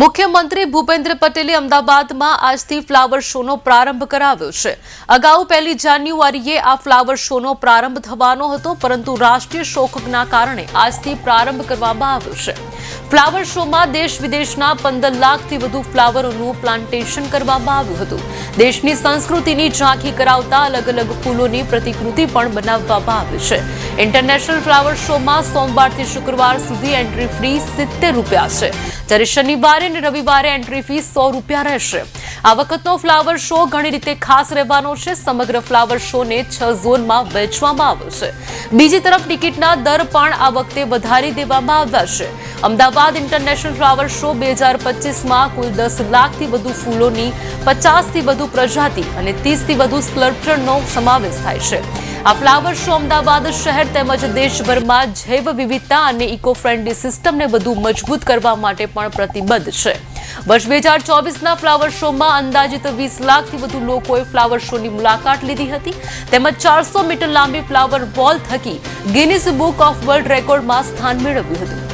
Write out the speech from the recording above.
મુખ્યમંત્રી ભૂપેન્દ્ર પટેલે અમદાવાદમાં આજથી ફ્લાવર શોનો પ્રારંભ કરાવ્યો છે. અગાઉ પહેલી જાન્યુઆરીએ આ ફ્લાવર શોનો પ્રારંભ થવાનો હતો, પરંતુ રાષ્ટ્રીય શોકના કારણે આજથી પ્રારંભ કરવામાં આવ્યો છે. ફ્લાવર શોમાં દેશ વિદેશના પંદર લાખથી વધુ ફ્લાવરોનું પ્લાન્ટેશન કરવામાં આવ્યું હતું. દેશની સંસ્કૃતિની ઝાંખી કરાવતા અલગ અલગ ફૂલોની પ્રતિકૃતિ પણ બનાવવામાં આવી છે. ઇન્ટરનેશનલ ફ્લાવર શોમાં સોમવારથી શુક્રવાર સુધી એન્ટ્રી ફી સિત્તેર રૂપિયા છે. જ્યારે શનિવારે અને રવિવારે એન્ટ્રી ફી સો રૂપિયા રહેશે. આ વખતનો ફ્લાવર શો ઘણી રીતે ખાસ રહેવાનો છે. સમગ્ર ફ્લાવર શોને છ ઝોનમાં વહેંચવામાં આવ્યો છે. બીજી તરફ ટિકિટના દર પણ આ વખતે વધારી દેવામાં આવ્યા છે. અમદાવાદ ઇન્ટરનેશનલ ફ્લાવર શો બે હજાર પચીસમાં કુલ દસ લાખથી વધુ ફૂલોની, પચાસથી વધુ પ્રજાતિ અને ત્રીસથી વધુ સ્કલ્પચરનો સમાવેશ થાય છે. આ ફ્લાવર શો અમદાવાદ શહેર તેમજ દેશભરમાં જૈવ વિવિધતા અને ઇકો ફ્રેન્ડલી સિસ્ટમને વધુ મજબૂત કરવા માટે પણ પ્રતિબદ્ધ છે. વર્ષ બે હજાર ચોવીસના ફ્લાવર શોમાં અંદાજિત વીસ લાખથી વધુ લોકોએ ફ્લાવર શોની મુલાકાત લીધી હતી. તેમજ ચારસો મીટર લાંબી ફ્લાવર વોલ થકી ગિનિસ બુક ઓફ વર્લ્ડ રેકોર્ડમાં સ્થાન મેળવ્યું હતું.